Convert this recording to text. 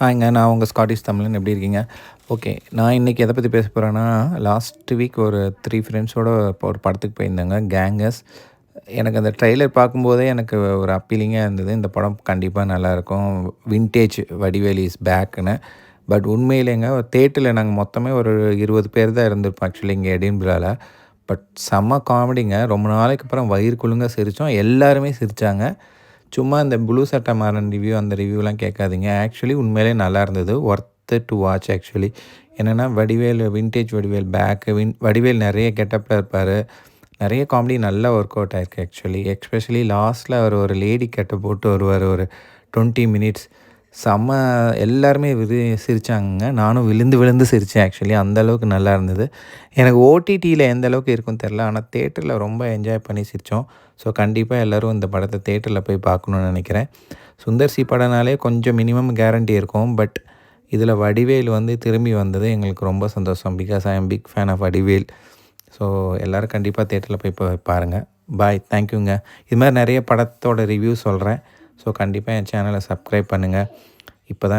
ஹாய்ங்க நான் உங்கள் ஸ்காட்டிஷ் தமிழன் எப்படி இருக்கீங்க? ஓகே நான் இன்றைக்கி எதை பற்றி பேச போகிறேன்னா லாஸ்ட் வீக் ஒரு த்ரீ ஃப்ரெண்ட்ஸோட ஒரு படத்துக்கு போயிருந்தேங்க கேங்கஸ் எனக்கு அந்த ட்ரெய்லர் பார்க்கும்போதே எனக்கு ஒரு அப்பீலிங்காக இருந்தது. இந்த படம் கண்டிப்பாக நல்லாயிருக்கும் வின்டேஜ் வடிவேலி இஸ் பேக்குன்னு பட் உண்மையிலேங்க தேட்டரில் நாங்கள் மொத்தமே ஒரு இருபது பேர் தான் இருந்திருப்போம் ஆக்சுவலி இங்கே எடின்பிராவில் பட் செம்ம காமெடிங்க ரொம்ப நாளைக்கு அப்புறம் வயிறு குழுங்க சிரித்தோம் எல்லாருமே சிரித்தாங்க சும்மா இந்த ப்ளூ சட்டை மாறன் ரிவ்யூ அந்த ரிவ்யூலாம் கேட்காதீங்க. ஆக்சுவலி உண்மையிலே நல்லா இருந்தது. ஒர்த்து டு வாட்ச் ஆக்சுவலி என்னென்னா வடிவேல் வின்டேஜ் வடிவேல் பேக்கு வின் வடிவேல் நிறைய கெட்டப்பில் இருப்பார். நிறைய காமெடி நல்லா ஒர்க் அவுட் ஆயிருக்கு ஆக்சுவலி எக்ஸ்பெஷலி லாஸ்ட்டில் அவர் ஒரு லேடி கெட்ட போட்டு வருவார் ஒரு டுவெண்ட்டி மினிட்ஸ் செம்ம எல்லாருமே விரு சிரித்தாங்க நானும் விழுந்து விழுந்து சிரித்தேன் ஆக்சுவலி அந்தளவுக்கு நல்லா இருந்தது. எனக்கு ஓடிடியில் எந்த அளவுக்கு இருக்குன்னு தெரில ஆனால் தேட்டரில் ரொம்ப என்ஜாய் பண்ணி சிரித்தோம் ஸோ கண்டிப்பாக எல்லோரும் இந்த படத்தை தேட்டரில் போய் பார்க்கணுன்னு நினைக்கிறேன். சுந்தர் சி படம்னாலே கொஞ்சம் மினிமம் கேரண்டி இருக்கும். பட் இதில் வடிவேல் வந்து திரும்பி வந்தது எங்களுக்கு ரொம்ப சந்தோஷம். Because I am big fan of Vadivel. So எல்லோரும் கண்டிப்பாக தேட்டரில் போய் போய் பாருங்கள் பாய் தேங்க்யூங்க இது மாதிரி நிறைய படத்தோட ரிவ்யூ சொல்கிறேன் ஸோ கண்டிப்பாக என் சேனலை சப்ஸ்கிரைப் பண்ணுங்கள் இப்போ தான்